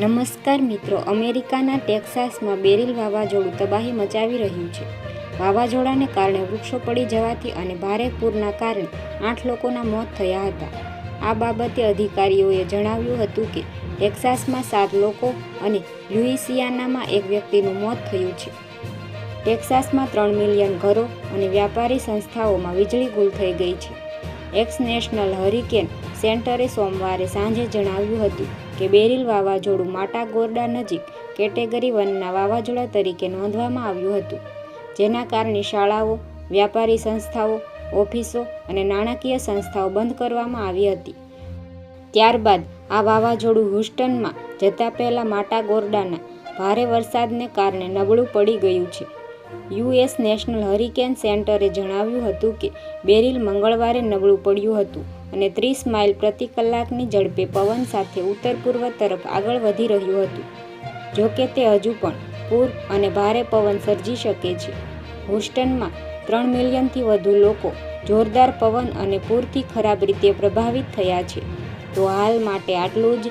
નમસ્કાર મિત્રો, અમેરિકાના ટેક્સાસમાં બેરિલ વાવાઝોડું તબાહી મચાવી રહ્યું છે. વાવાઝોડાને કારણે વૃક્ષો પડી જવાથી અને ભારે પૂરના કારણે આઠ લોકોના મોત થયા હતા. આ બાબતે અધિકારીઓએ જણાવ્યું હતું કે, ટેક્સાસમાં સાત લોકો અને લ્યુઇસિયાનામાં એક વ્યક્તિનું મોત થયું છે. ટેક્સાસમાં ત્રણ મિલિયન ઘરો અને વ્યાપારી સંસ્થાઓમાં વીજળી ગુલ થઈ ગઈ છે. એક્સ નેશનલ હરિકેન સેન્ટરે સોમવારે સાંજે જણાવ્યું હતું કે બેરિલ વાવાઝોડું માટાગોરડા નજીક કેટેગરી વનના વાવાઝોડા તરીકે નોંધવામાં આવ્યું હતું, જેના કારણે શાળાઓ, વ્યાપારી સંસ્થાઓ, ઓફિસો અને નાણાકીય સંસ્થાઓ બંધ કરવામાં આવી હતી. ત્યારબાદ આ વાવાઝોડું હ્યુસ્ટનમાં જતા પહેલાં માટાગોરડાના ભારે વરસાદને કારણે નબળું પડી ગયું છે. યુએસ નેશનલ હરિકેન સેન્ટરે જણાવ્યું હતું કે બેરિલ મંગળવારે નબળું પડ્યું હતું અને ત્રીસ માઇલ પ્રતિ કલાકની ઝડપે પવન સાથે ઉત્તર પૂર્વ તરફ આગળ વધી રહ્યું હતું. જો કે તે હજુ પણ પૂર અને ભારે પવન સર્જી શકે છે. હ્યુસ્ટનમાં ત્રણ મિલિયનથી વધુ લોકો જોરદાર પવન અને પૂરથી ખરાબ રીતે પ્રભાવિત થયા છે. તો હાલ માટે આટલું જ.